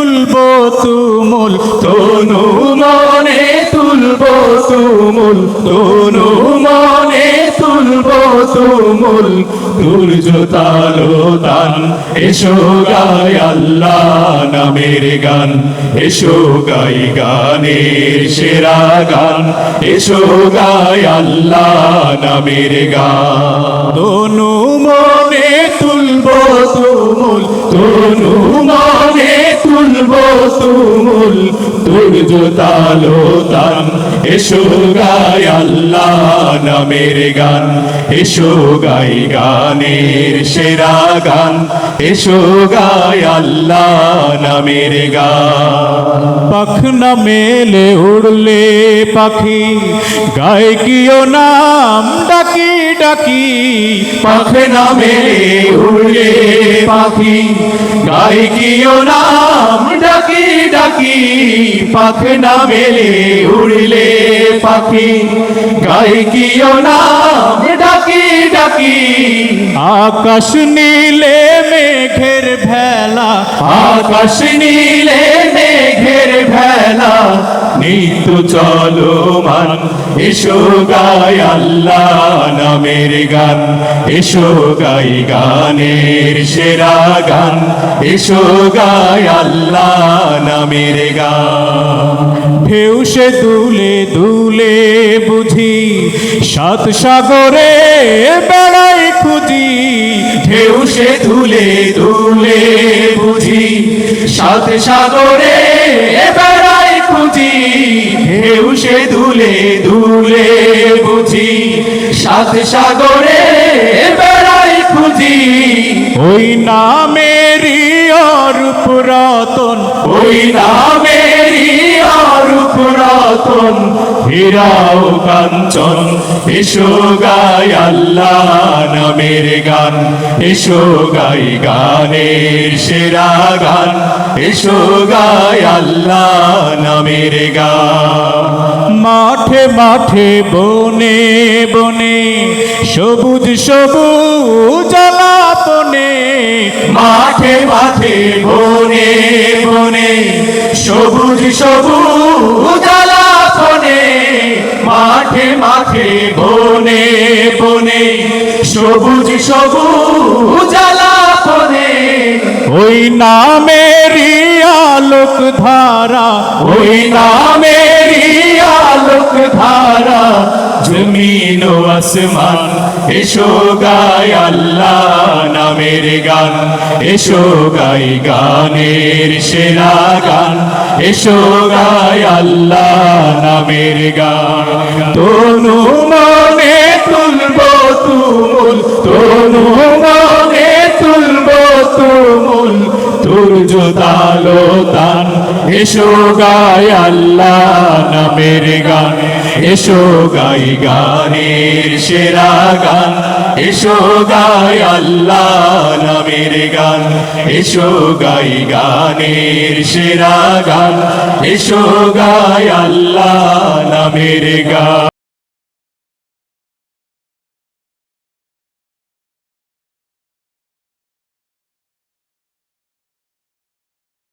তুলবো তুমুল, তনু মনে তুলব তুমুল, তনু মনে তুলব তুমুল। দুর্জতালো দান, এসো গায় আল্লাহ নামের গান, এসো গাই গানের সেরা গান, এসো গায় আল্লাহ নামের গান। তনু মনে তুলব তুমুল, তনু তুমুল তুর্য তালো তান এসো গায় আল্লাহ নামের গান এসো গাই গানের সেরা গান এসো গায় আল্লাহ নামের গান। পাখনা মেলে উড়লে পাখি গায়ে কিও নাম ডাকি ডাকি। পাখে নামে উড়লে পাখি গাই কিও নাম ডাকি ডাকি পাখ না মেলে উড়লে পাখি। গাই কিও নাম ডাকি ডাকি? আকাশ নীলে মেঘের ভেলা। আকাশ নীলে মেঘের ভেলা। নিত্য চলো মান এসো গাই আল্লাহ নামের গান। এসো গাই গানের সেরা গান। এসো গাই আল্লাহ নামের গান। ঢেউ সে দুলে দুলে বুঝি, সাত সাগরে বেড়াই খুঁজি। ঢেউ সে ধুলে ধুলে বুঝি, সাত সাগরে বেড়াই খুঁজি ঢেউ সে ধুলে ধুলে বুঝি সাত সাগরে বেড়াই খুঁজি। ওই নামেরই অরূপ রতন ওই অরূপ রতন, হীরাও কাঞ্চন, এসো গাই আল্লাহ নামের গান, এসো গাই গানের সেরা গান, এসো গাই আল্লাহ নামের গান। মাঠে মাঠে বনে বনে, সবুজ সবুজ আলাপনে, মাঠে মাঠে বনে বনে, সবুজ সবুজ মাঠে মাঠে বনে বনে সবুজ সবুজ আলাপনে। ওই নামেরই আলোক ধারা ওই নামেরই আলোক ধারা জমিন আসমান। এসো গাই আল্লাহ নামের গান, এসো গাই গানের সেরা গান, এসো গাই আল্লাহ নামের গান। তনু মনে তুলব তুমুল তনু তুর্য তালো তান এসো গাই আল্লাহ নামের গান। এসো গাই গানের সেরা গান। এসো গাই আল্লাহ নামের গান। এসো গাই গানের সেরা গান। এসো গাই আল্লাহ নামের গান।